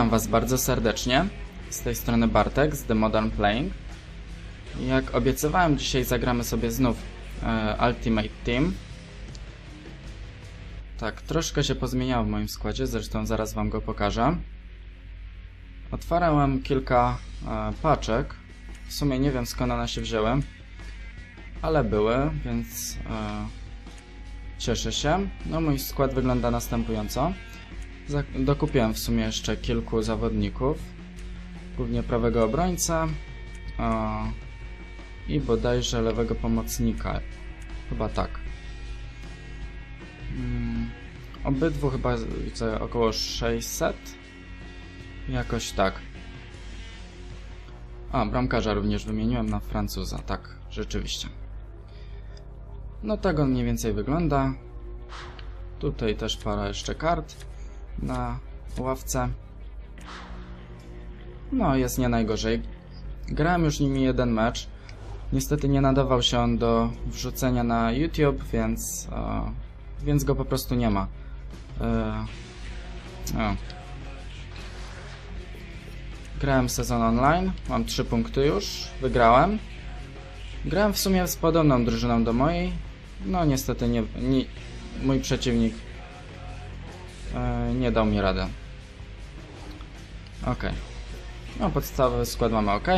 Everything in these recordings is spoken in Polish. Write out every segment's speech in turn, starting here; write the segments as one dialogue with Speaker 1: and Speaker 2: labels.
Speaker 1: Witam Was bardzo serdecznie. Z tej strony Bartek z The Modern Playing. Jak obiecywałem, dzisiaj zagramy sobie znów e, Ultimate Team. Tak, troszkę się pozmieniało w moim składzie, zresztą zaraz Wam go pokażę. Otwarłem kilka e, paczek. W sumie nie wiem skąd one się wzięły, ale były, więc e, cieszę się. No, mój skład wygląda następująco. Dokupiłem w sumie jeszcze kilku zawodników. Głównie prawego obrońca o, i bodajże lewego pomocnika. Chyba tak. Mm, obydwu chyba widzę około 600. Jakoś tak. A, bramkarza również wymieniłem na Francuza. Tak, rzeczywiście. No tak on mniej więcej wygląda. Tutaj też parę jeszcze kart na ławce. No, jest nie najgorzej. Grałem już nimi jeden mecz. Niestety nie nadawał się on do wrzucenia na YouTube, więc, e, więc go po prostu nie ma. E. Grałem sezon online, mam 3 punkty już, wygrałem. Grałem w sumie z podobną drużyną do mojej. No niestety nie, nie, mój przeciwnik e, nie dał mi rady. Ok. No podstawowy skład mamy ok.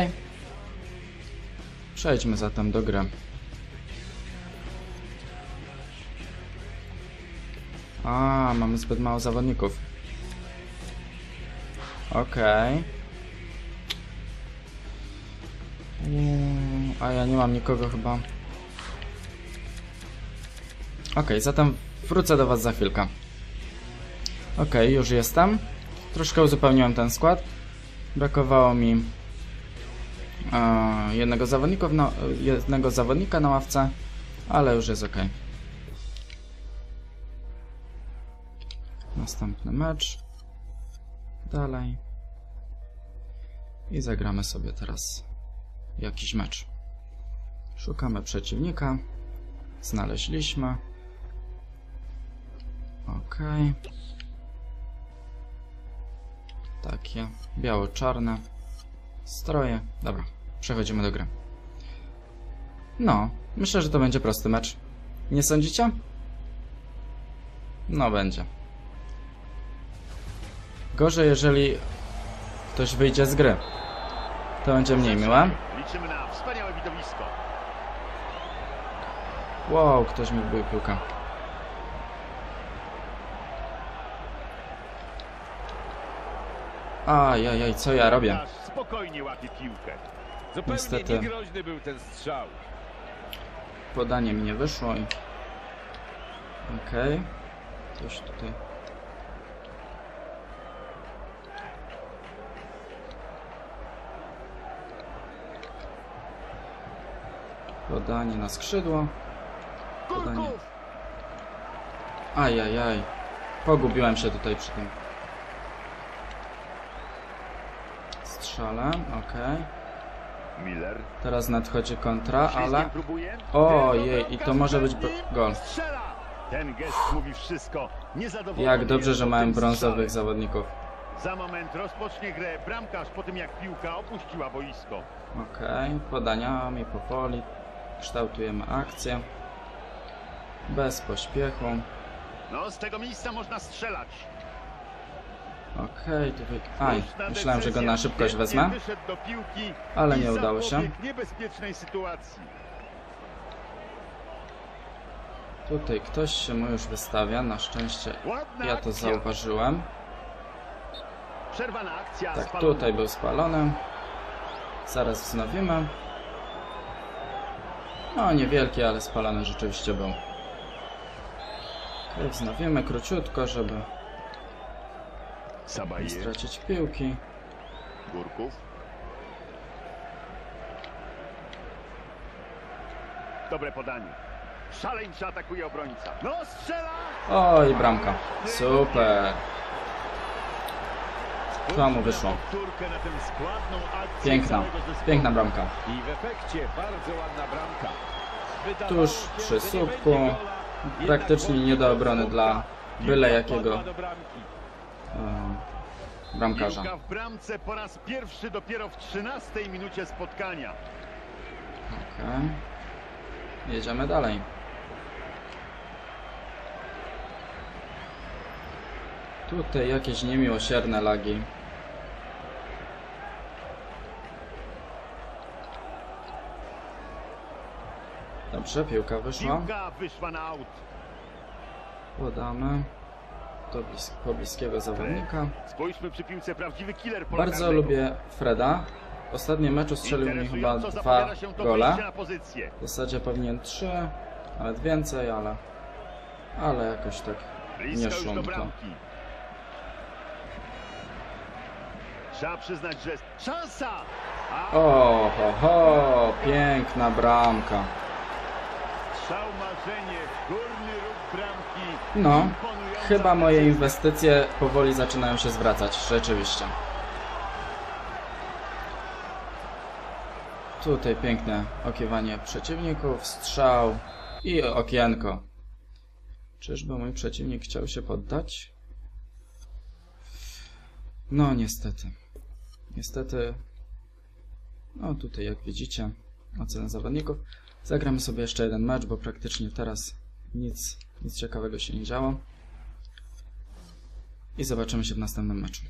Speaker 1: Przejdźmy zatem do gry. A, mamy zbyt mało zawodników. Okej. Mm, A ja nie mam nikogo chyba. Okej, zatem wrócę do Was za chwilkę. Okej, już jestem. Troszkę uzupełniłem ten skład. Brakowało mi e, jednego, zawodników na, jednego zawodnika na ławce, ale już jest ok. Następny mecz. Dalej. I zagramy sobie teraz jakiś mecz. Szukamy przeciwnika. Znaleźliśmy. Okej. Takie biało-czarne stroje. Dobra, przechodzimy do gry. No, myślę, że to będzie prosty mecz. Nie sądzicie? No, będzie. Gorzej, jeżeli ktoś wyjdzie z gry. To będzie mniej miłe.
Speaker 2: Liczymy na wspaniałe widowisko.
Speaker 1: Wow, ktoś mi wbił piłkę. Ajajaj, co ja robię?
Speaker 2: Spokojnie łapie piłkę.
Speaker 3: Zupełnie
Speaker 1: Niestety.
Speaker 3: niegroźny był ten strzał.
Speaker 1: Podanie mi nie wyszło i... Okej. Coś tutaj... Podanie na skrzydło. Podanie. Ajajaj. Pogubiłem się tutaj przy tym. Strzelę, okej.
Speaker 2: Miller.
Speaker 1: Teraz nadchodzi kontra, ale... Ojej, i to może być gol.
Speaker 2: Strzela! Ten gest mówi wszystko. Niezadowolony
Speaker 1: Jak dobrze,
Speaker 2: jest
Speaker 1: że
Speaker 2: po
Speaker 1: mają
Speaker 2: tym
Speaker 1: brązowych
Speaker 2: strzale.
Speaker 1: zawodników.
Speaker 2: Za moment rozpocznie grę bramkarz po tym jak piłka opuściła boisko.
Speaker 1: Okej, podaniami powoli kształtujemy akcję. Bez pośpiechu.
Speaker 2: No, z tego miejsca można strzelać.
Speaker 1: Okej, tutaj... Aj, myślałem, że go na szybkość wezmę. Ale nie udało się. Tutaj ktoś się mu już wystawia, na szczęście ja to zauważyłem. Tak, tutaj był spalony. Zaraz wznowimy. No, niewielki, ale spalony rzeczywiście był. Okej, wznowimy króciutko, żeby
Speaker 2: Sabaje.
Speaker 1: stracić piłki.
Speaker 2: Górków. Dobre podanie. Szaleńczy atakuje obrońca. No strzela!
Speaker 1: Oj, bramka. Super. To mu wyszło. Piękna, piękna bramka.
Speaker 3: I w efekcie bardzo ładna bramka.
Speaker 1: Tuż przy słupku. Praktycznie nie do obrony dla byle jakiego
Speaker 3: wpadła do bramki.
Speaker 1: e, bramkarza.
Speaker 2: Piłka w bramce po raz pierwszy dopiero w 13 minucie spotkania.
Speaker 1: Okej. Jedziemy dalej. Tutaj jakieś niemiłosierne lagi. Dobrze, piłka wyszła.
Speaker 2: Piłka wyszła na aut.
Speaker 1: Podamy do blis pobliskiego zawodnika.
Speaker 2: Spójrzmy przy piłce prawdziwy killer
Speaker 1: Bardzo lubię Freda. W ostatnim meczu strzelił mi chyba dwa gole. W zasadzie powinien trzy, nawet więcej, ale, ale jakoś tak nie szło mi to.
Speaker 2: Trzeba przyznać, że szansa!
Speaker 1: O, ho, ho, piękna bramka.
Speaker 2: strzał marzenie, górny róg bramki.
Speaker 1: No, chyba moje inwestycje powoli zaczynają się zwracać, rzeczywiście. Tutaj piękne okiewanie przeciwników, strzał i okienko. Czyżby mój przeciwnik chciał się poddać? No niestety. Niestety. No tutaj jak widzicie, ocena zawodników. Zagramy sobie jeszcze jeden mecz, bo praktycznie teraz nic, nic ciekawego się nie działo. I zobaczymy się w następnym meczu.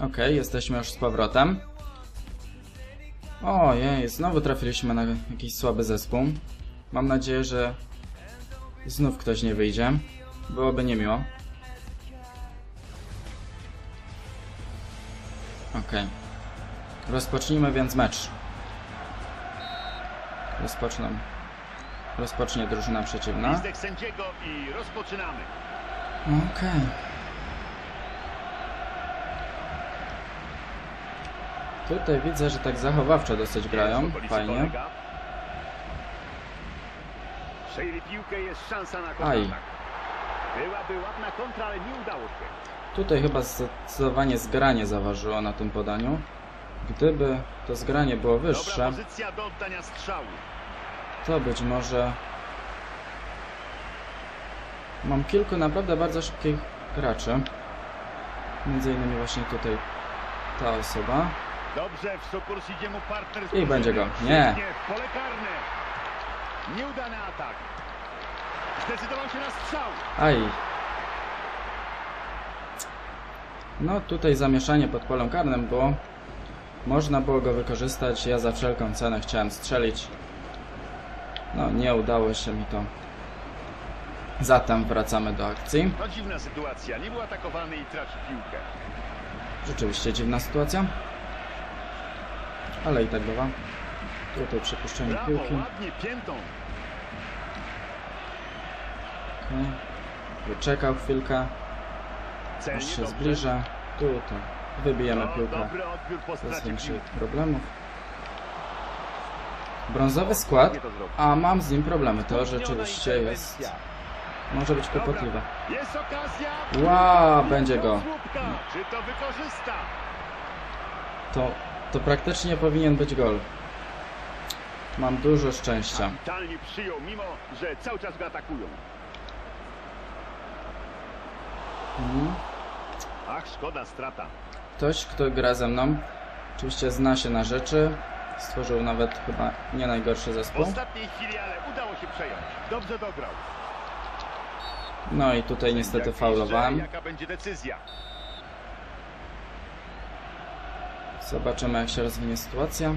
Speaker 1: Ok, jesteśmy już z powrotem. Ojej, znowu trafiliśmy na jakiś słaby zespół. Mam nadzieję, że znów ktoś nie wyjdzie. Byłoby niemiło. Ok. Rozpocznijmy więc mecz. Rozpoczną. Rozpocznie drużyna przeciwna.
Speaker 2: Listek sędziego i rozpoczynamy.
Speaker 1: Okej. Tutaj widzę, że tak zachowawczo dosyć grają.
Speaker 2: Jest w okolicy
Speaker 1: Fajnie.
Speaker 2: kolega. Przejęli piłkę, jest szansa na kontratak. Byłaby ładna kontra, ale nie udało się.
Speaker 1: Tutaj chyba zdecydowanie zgranie zaważyło na tym podaniu. Gdyby to zgranie było
Speaker 2: Dobra
Speaker 1: wyższe,
Speaker 2: pozycja do oddania strzału.
Speaker 1: To być może... Mam kilku naprawdę bardzo szybkich graczy. Między innymi właśnie tutaj ta osoba.
Speaker 2: Dobrze, w sukurs idzie mu partner
Speaker 1: I będzie go. Nie.
Speaker 2: Pole karne. Nieudany atak. Zdecydował się na strzał.
Speaker 1: Aj. No tutaj zamieszanie pod polem karnym było. Można było go wykorzystać. Ja za wszelką cenę chciałem strzelić. No nie udało się mi to. Zatem wracamy do akcji.
Speaker 2: No dziwna sytuacja. Nie był atakowany i traci piłkę.
Speaker 1: Rzeczywiście dziwna sytuacja. Ale i tak bywa. Tutaj przepuszczenie
Speaker 2: Brawo,
Speaker 1: piłki.
Speaker 2: ładnie, piętą.
Speaker 1: Okej. Wyczekał chwilkę. Aż się zbliża. Tutaj. Wybijemy
Speaker 2: No,
Speaker 1: piłkę. Bez większych problemów. Brązowy skład, a mam z nim problemy. To rzeczywiście jest. Może być kłopotliwe. Ła, będzie go.
Speaker 2: To?
Speaker 1: To, praktycznie powinien być gol. Mam dużo szczęścia.
Speaker 2: Przyjął, mimo że cały czas go atakują.
Speaker 1: Mhm.
Speaker 2: Ach, szkoda, strata.
Speaker 1: Ktoś, kto gra ze mną, oczywiście zna się na rzeczy. Stworzył nawet chyba nie najgorszy
Speaker 2: W
Speaker 1: zespół.
Speaker 2: ostatniej chwili, ale udało się przejąć. Dobrze dograł.
Speaker 1: No i tutaj niestety faulowałem. Zobaczymy jak się rozwinie sytuacja.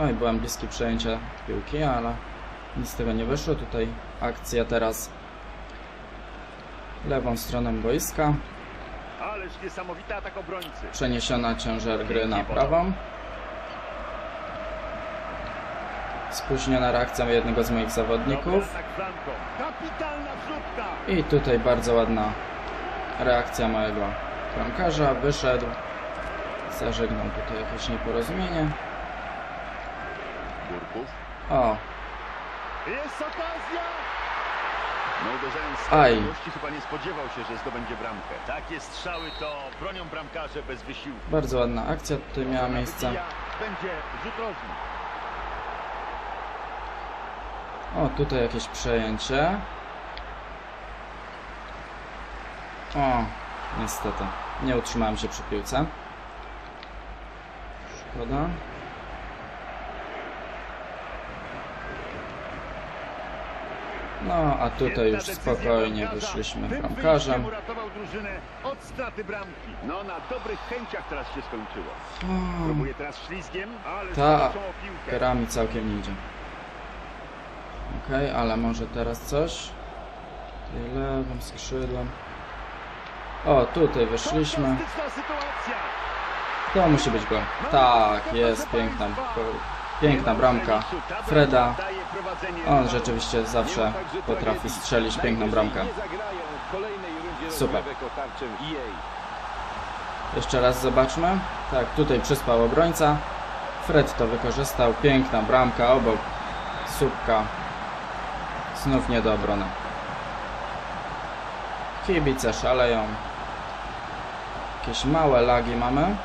Speaker 1: Oj, byłem bliski przejęcia piłki, ale nic z tego nie wyszło. Tutaj akcja teraz lewą stroną boiska. Przeniesiona ciężar gry na prawą. Spóźniona reakcja jednego z moich zawodników. I tutaj bardzo ładna reakcja mojego bramkarza. Wyszedł. Zażegnał tutaj jakieś nieporozumienie. O,
Speaker 2: Jest okazja. No
Speaker 1: Aj.
Speaker 2: chyba nie spodziewał się, że zdobędzie bramkę. Takie strzały to bronią bramkarze bez wysiłku.
Speaker 1: bardzo ładna akcja tutaj miała miejsce.
Speaker 2: Będzie rzut rożny.
Speaker 1: O, tutaj jakieś przejęcie. O, Niestety. Nie utrzymałem się przy piłce. Szkoda. No, a tutaj już spokojnie wyszliśmy bramkarzem.
Speaker 2: wyjściem uratował drużynę od straty bramki. No, na dobrych chęciach teraz się skończyło. Ale
Speaker 1: Ta
Speaker 2: piłkę.
Speaker 1: Kerami całkiem nie idzie. Okej, ale może teraz coś? Tutaj lewym skrzydłem. O, tutaj
Speaker 2: sytuacja.
Speaker 1: To musi być gol. Tak, jest piękna, piękna bramka Freda. On rzeczywiście zawsze potrafi strzelić piękną bramkę. Super. Jeszcze raz zobaczmy. Tak, tutaj przyspał obrońca. Fred to wykorzystał. Piękna bramka obok słupka. Znów nie do obrony. Kibice szaleją. Jakieś małe lagi mamy.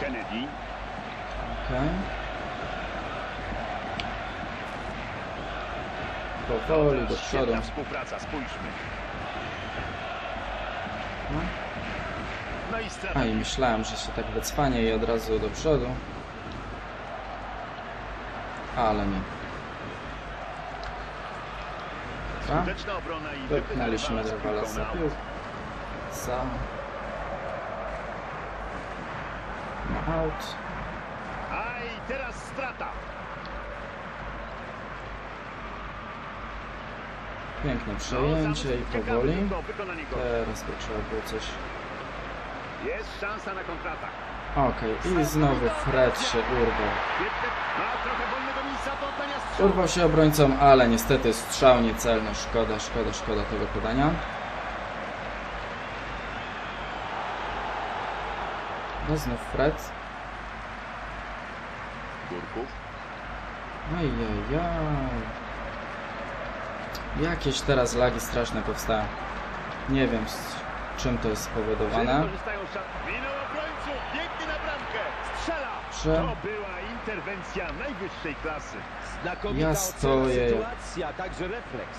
Speaker 2: Kennedy.
Speaker 1: Okej. Powoli do przodu.
Speaker 2: Współpraca, spójrzmy.
Speaker 1: No.
Speaker 2: No.
Speaker 1: A i myślałem, że się tak wycwanie i od razu do przodu. Ale nie. Wypchnęliśmy
Speaker 2: wypchnęli
Speaker 1: rywala za. Za. Na out.
Speaker 2: A i teraz strata.
Speaker 1: Piękne
Speaker 2: No,
Speaker 1: przejęcie i powoli. Teraz by trzeba było coś...
Speaker 2: Jest szansa na kontratak.
Speaker 1: Okej, i znowu Fred się urwał. Urwał się obrońcą, ale niestety strzał niecelny. Szkoda, szkoda, szkoda tego podania. No znów Fred.
Speaker 2: Górków.
Speaker 1: Ajajaj. Jakieś teraz lagi straszne powstają. Nie wiem czym to jest spowodowane.
Speaker 2: Korzystają z szat. Minął obrońców. Biegnie na bramkę. Strzela. To była interwencja najwyższej klasy.
Speaker 3: Znakomita
Speaker 1: Ja stoję.
Speaker 3: sytuacja, także refleks.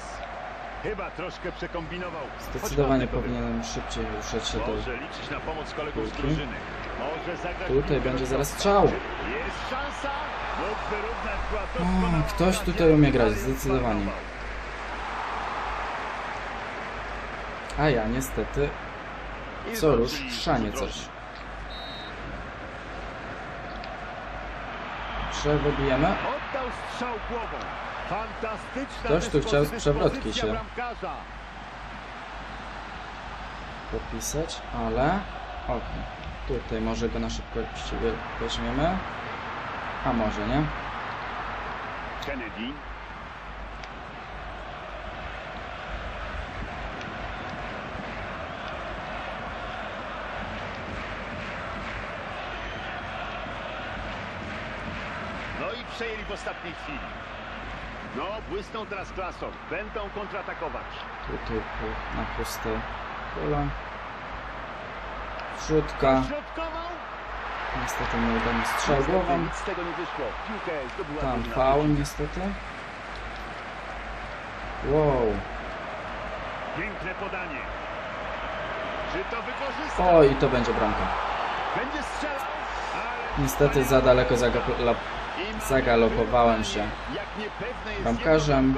Speaker 2: Chyba troszkę przekombinował.
Speaker 1: Zdecydowanie powinienem szybciej ruszać się do...
Speaker 2: Może liczyć na pomoc kolegów z drużyny. Może zagrać
Speaker 1: Tutaj będzie zaraz strzał.
Speaker 2: Jest szansa. Mógł wyrównać była
Speaker 1: O,
Speaker 2: doskonała
Speaker 1: ktoś tutaj umie grać, zdecydowanie. A ja niestety co rusz
Speaker 2: rzut
Speaker 1: coś.
Speaker 2: Głową. Fantastyczna
Speaker 1: Ktoś tu chciał z przewrotki się. popisać, ale okej. Tutaj może go na szybkości we- weźmiemy. A może nie?
Speaker 2: Kennedy. No i przejęli w ostatniej chwili. No, błysną teraz klasą. Będą kontratakować.
Speaker 1: Tutaj na puste pole. Wrzutka. Niestety strzał głową.
Speaker 2: Nie wyszło. Piłkę zdobyła
Speaker 1: Tam
Speaker 2: drużyna
Speaker 1: faul niestety. Wow.
Speaker 2: Piękne podanie. Czy to wykorzysta?
Speaker 1: O i to będzie bramka. Niestety za daleko zagalopowałem się. Bramkarzem.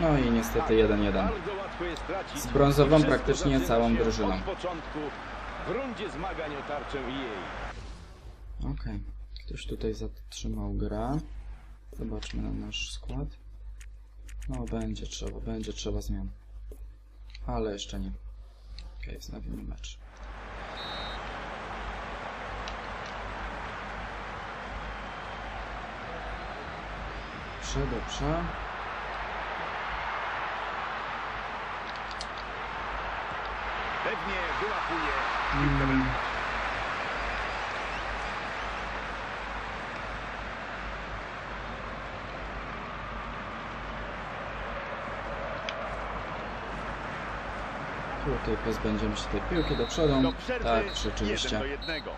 Speaker 1: No i niestety 1-1.
Speaker 3: Bardzo łatwo jest tracić.
Speaker 1: Z brązową praktycznie całą drużyną. Okej. Ktoś tutaj zatrzymał grę. Zobaczmy na nasz skład. No będzie trzeba, będzie trzeba zmian. Ale jeszcze nie. Okej, wznowimy mecz. Dobrze, dobrze.
Speaker 2: Pewnie wyłapuje
Speaker 1: Mm. Tutaj pozbędziemy się tej piłki do przodu.
Speaker 2: do przerwy
Speaker 1: Tak, rzeczywiście.
Speaker 2: do jednego.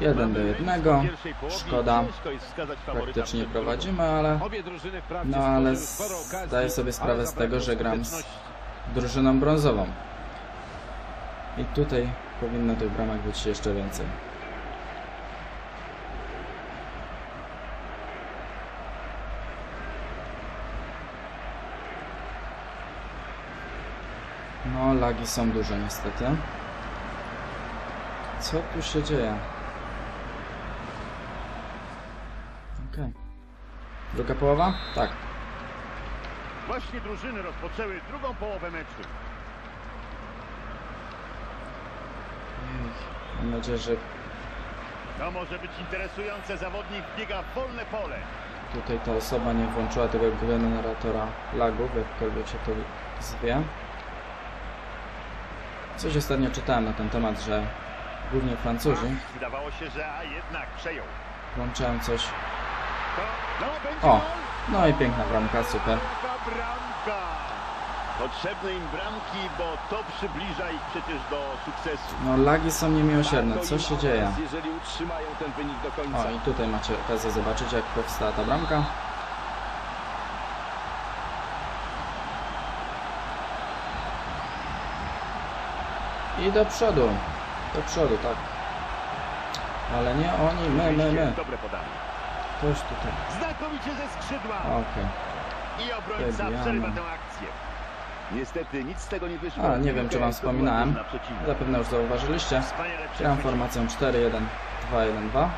Speaker 1: 1 do 1.
Speaker 2: W pierwszej połowie
Speaker 1: Szkoda. Praktycznie prowadzimy, ale no ale zdaję sobie sprawę z tego, że gram z drużyną brązową. I tutaj powinno tych bramek być jeszcze więcej. No, lagi są duże niestety. Co tu się dzieje? Druga połowa? Tak.
Speaker 2: Właśnie drużyny rozpoczęły drugą połowę meczu.
Speaker 1: Mam nadzieję, że
Speaker 2: To może być interesujące. Zawodnik biega w wolne pole.
Speaker 1: tutaj ta osoba nie włączyła tego generatora lagów, jakkolwiek się to zwie. Coś ostatnio czytałem na ten temat, że głównie Francuzi
Speaker 2: Wydawało się, że a jednak przejął.
Speaker 1: włączają coś. O, no i piękna bramka, super.
Speaker 2: Potrzebne im bramki, bo to przybliża ich przecież do sukcesu.
Speaker 1: No lagi są niemiłosierne,
Speaker 3: Warto
Speaker 1: co się dzieje? O, i tutaj macie okazję zobaczyć, jak powstała ta bramka. I do przodu. Do przodu, tak. Ale nie oni, my, my, my.
Speaker 2: Dobre podanie.
Speaker 1: Ktoś tutaj.
Speaker 2: Znakomicie ze skrzydła.
Speaker 1: Okej.
Speaker 2: I obrońca
Speaker 1: Wybijamy.
Speaker 2: przerywa tę akcję. Niestety nic z tego nie wyszło.
Speaker 1: A, nie wiem, czy wam wspominałem. Zapewne już zauważyliście.
Speaker 2: Wspaniale przechwycił.
Speaker 1: formacją 4-1-2-1-2.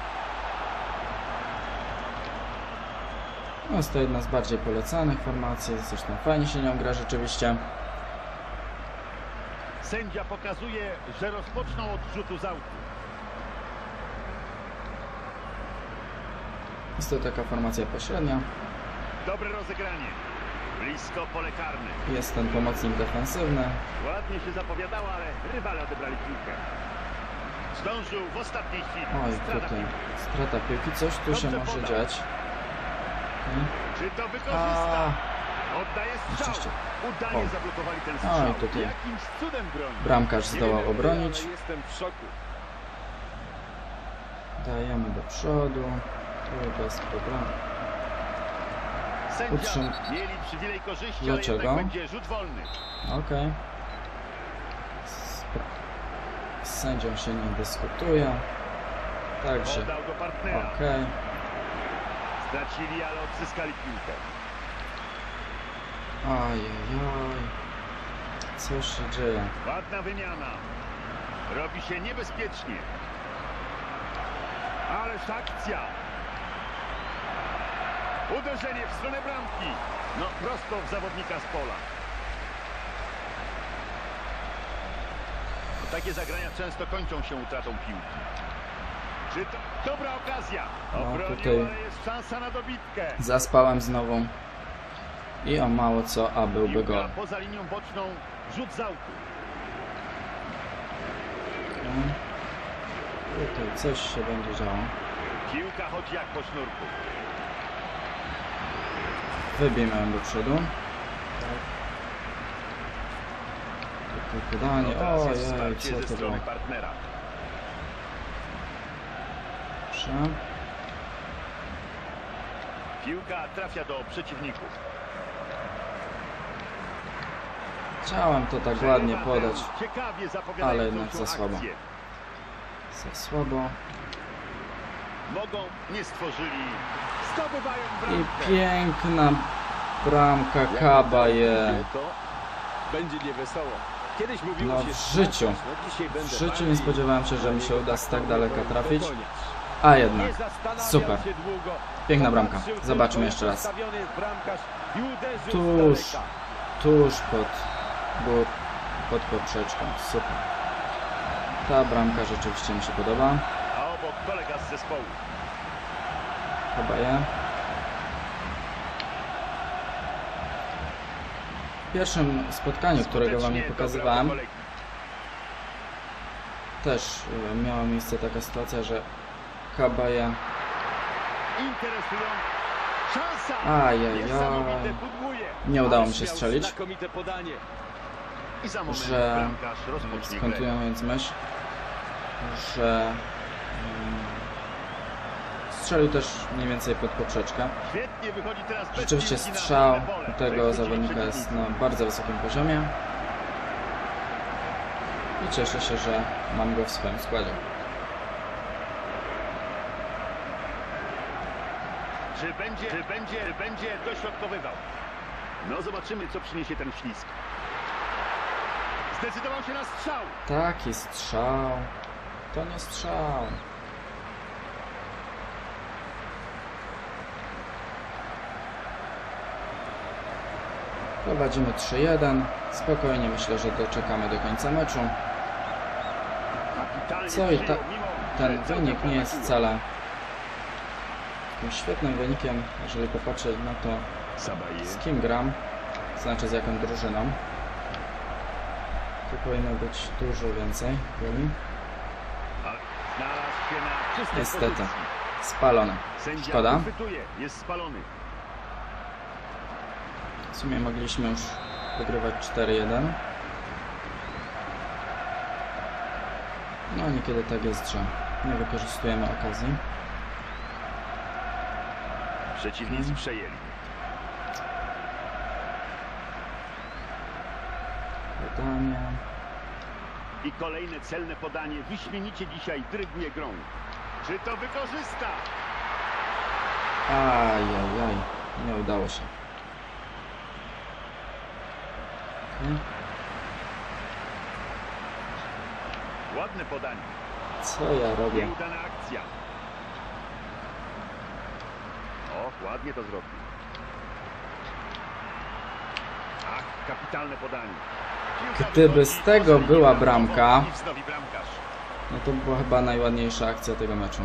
Speaker 1: No, jest to jedna z bardziej polecanych formacji, zresztą fajnie się nią gra rzeczywiście.
Speaker 2: Sędzia pokazuje, że rozpoczną od rzutu z autu.
Speaker 1: Jest to taka formacja pośrednia.
Speaker 2: Dobre rozegranie. Blisko pole karne.
Speaker 1: Jest ten pomocnik defensywny.
Speaker 2: Ładnie się zapowiadało, ale rywale odebrali piłkę. Zdążył w ostatniej chwili.
Speaker 1: Oj,
Speaker 2: Strata
Speaker 1: tutaj strata piłki. Coś tu się
Speaker 2: Dobrze
Speaker 1: może
Speaker 2: podał.
Speaker 1: dziać. Okej.
Speaker 2: Czy to wykorzysta?
Speaker 1: A,
Speaker 2: Oddaje strzał.
Speaker 1: Oczywiście.
Speaker 2: Udanie
Speaker 1: O.
Speaker 2: zablokowali ten
Speaker 1: Oj,
Speaker 2: strzał.
Speaker 1: tutaj.
Speaker 2: Jakimś cudem broni.
Speaker 1: bramkarz zdołał obronić.
Speaker 3: ale jestem w szoku.
Speaker 1: Dajemy do przodu. Tu bez problemu. Utrzym-
Speaker 2: mieli przywilej korzyści,
Speaker 1: Dlaczego?
Speaker 2: będzie rzut wolny.
Speaker 1: Okej. Spra- Z sędzią się nie dyskutuje. Także, okej.
Speaker 2: Stracili, ale odzyskali piłkę.
Speaker 1: Ajajaj. Co się dzieje?
Speaker 2: Ładna wymiana. Robi się niebezpiecznie. Ależ akcja. Uderzenie w stronę bramki. No prosto w zawodnika z pola. Takie zagrania często kończą się utratą piłki. Czy to dobra okazja?
Speaker 1: No,
Speaker 2: Obronił,
Speaker 1: tutaj-
Speaker 2: ale jest szansa na dobitkę.
Speaker 1: Zaspałem znowu. I o mało co, a byłby gol.
Speaker 2: poza linią boczną. Rzut z autu.
Speaker 1: Okej. Tutaj coś się będzie działo.
Speaker 2: Piłka chodzi jak po sznurku.
Speaker 1: Ją do przodu. Tutaj podanie.
Speaker 2: No
Speaker 1: Ojej, co to było? Dobrze.
Speaker 2: Piłka trafia do przeciwników.
Speaker 1: Chciałem to tak ładnie podać. Ale jednak za słabo. Za słabo.
Speaker 2: Mogą, nie stworzyli.
Speaker 1: I piękna bramka
Speaker 3: Jak
Speaker 1: Kabaje.
Speaker 3: będzie, niewesoło. Kiedyś mówiło
Speaker 1: No, w życiu.
Speaker 3: no
Speaker 1: W życiu nie spodziewałem się, że mi się uda z tak daleka trafić. A jednak. Super. Piękna bramka. Zobaczmy jeszcze raz. Tuż. Tuż pod, było pod poprzeczką. Super. Ta bramka rzeczywiście mi się podoba.
Speaker 2: A obok kolega z zespołu.
Speaker 1: Kabaje. W pierwszym spotkaniu, którego wam nie pokazywałem, też y, miała miejsce taka sytuacja, że.
Speaker 2: Szansa!
Speaker 1: Ajajaj. Nie udało mi się strzelić, że skontynuując myśl, że Strzelił też mniej więcej pod poprzeczkę. Rzeczywiście strzał tego zawodnika jest na bardzo wysokim poziomie. I cieszę się, że mam go w swoim składzie.
Speaker 2: Czy będzie, czy będzie, czy będzie dośrodkowywał? No zobaczymy, co przyniesie ten ślisk. Zdecydował się na strzał.
Speaker 1: Taki strzał. To nie strzał. Prowadzimy 3-1. Spokojnie myślę, że doczekamy do końca meczu. Co i ta- Ten wynik nie jest wcale takim świetnym wynikiem, jeżeli popatrzeć na to, z kim gram, to znaczy z jaką drużyną. Tu powinno być dużo więcej goli. Niestety. Spalone.
Speaker 2: Sędzia
Speaker 1: Szkoda.
Speaker 2: jest spalony.
Speaker 1: W sumie mogliśmy już wygrywać 4-1. No niekiedy tak jest, że nie wykorzystujemy okazji.
Speaker 2: Przeciwnicy
Speaker 1: Mhm.
Speaker 2: przejęli.
Speaker 1: Podanie.
Speaker 2: I kolejne celne podanie. Wyśmienicie dzisiaj dryguje grą. Czy to wykorzysta?
Speaker 1: Ajajaj, nie udało się. Okej.
Speaker 2: Ładne podanie.
Speaker 1: Co ja robię?
Speaker 2: Nieudana akcja. O, ładnie to zrobił. Ach, kapitalne podanie.
Speaker 1: Gdyby z tego była bramka-. No to była chyba najładniejsza akcja tego meczu.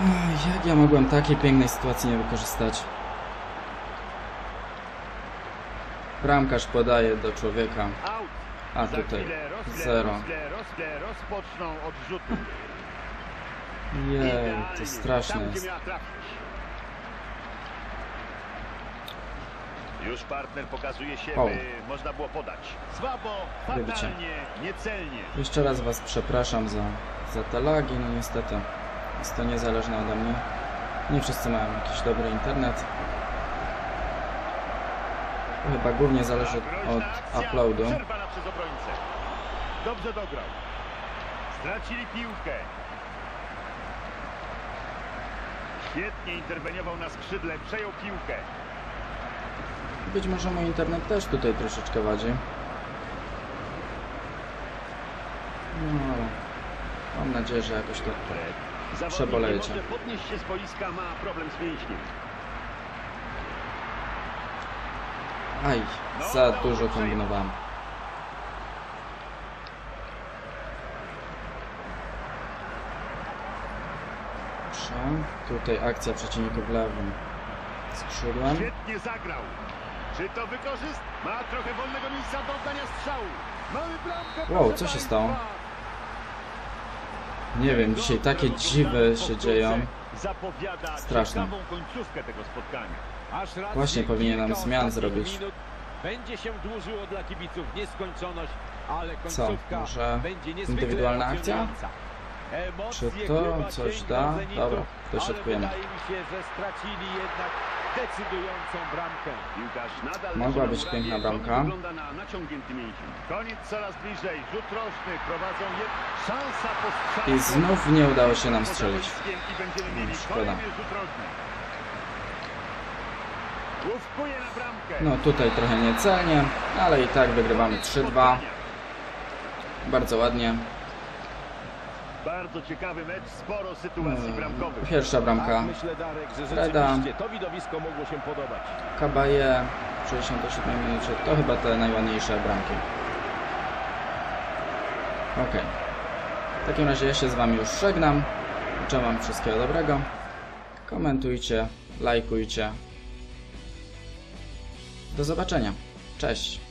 Speaker 1: Ach, jak ja mogłem takiej pięknej sytuacji nie wykorzystać? Bramkarz podaje do człowieka. A tutaj zero. Jej, to straszne jest.
Speaker 2: Już partner pokazuje się,
Speaker 1: O.
Speaker 2: by można było podać. Słabo, fatalnie, niecelnie.
Speaker 1: Jeszcze raz Was przepraszam za, za te lagi, no niestety jest to niezależne ode mnie. Nie wszyscy mają jakiś dobry internet. Chyba głównie zależy od uploadu.
Speaker 2: Dobrze dograł. Stracili piłkę. Świetnie interweniował na skrzydle, przejął piłkę.
Speaker 1: Być może mój internet też tutaj troszeczkę wadzi. No mam nadzieję, że jakoś to
Speaker 2: Może podnieść się z boiska, ma problem z mięśniem.
Speaker 1: Aj, za dużo kombinowałem. Dobrze, tutaj akcja przeciwników lewym skrzydłem.
Speaker 2: Świetnie zagrał. Czy to wykorzysta? Ma trochę wolnego miejsca do oddania strzału. Mamy bramkę.
Speaker 1: Wow, co się stało? Nie wiem, dzisiaj takie dziwy się dzieją. Straszne. Właśnie powinienem
Speaker 3: kilka
Speaker 1: zmian zrobić.
Speaker 3: Będzie się dłużyło dla kibiców nieskończoność, ale
Speaker 1: Co,
Speaker 3: końcówka
Speaker 1: może
Speaker 3: będzie niezwykle
Speaker 1: indywidualna akcja? Czy to coś da? Dobra, dośrodkujemy.
Speaker 3: wydaje mi się, że stracili jednak decydującą bramkę.
Speaker 2: Piłkarz nadal
Speaker 1: Mogła być piękna bramka.
Speaker 2: Wygląda na naciągnięty mięsień. Koniec coraz bliżej. Rzut roczny. Prowadzą je... Szansa po.
Speaker 1: I znów nie udało się nam strzelić. Szkoda. No tutaj trochę niecelnie, ale i tak wygrywamy 3-2. Bardzo ładnie.
Speaker 2: Bardzo ciekawy mecz, sporo sytuacji
Speaker 1: Hmm.
Speaker 2: bramkowych.
Speaker 1: Pierwsza bramka
Speaker 3: Tak, myślę, Darek, że rzeczywiście to widowisko mogło się podobać.
Speaker 1: Kabaje w 67 minucie. To chyba te najładniejsze bramki. Ok. W takim razie ja się z Wami już żegnam. Życzę Wam wszystkiego dobrego. Komentujcie, lajkujcie. Do zobaczenia. Cześć.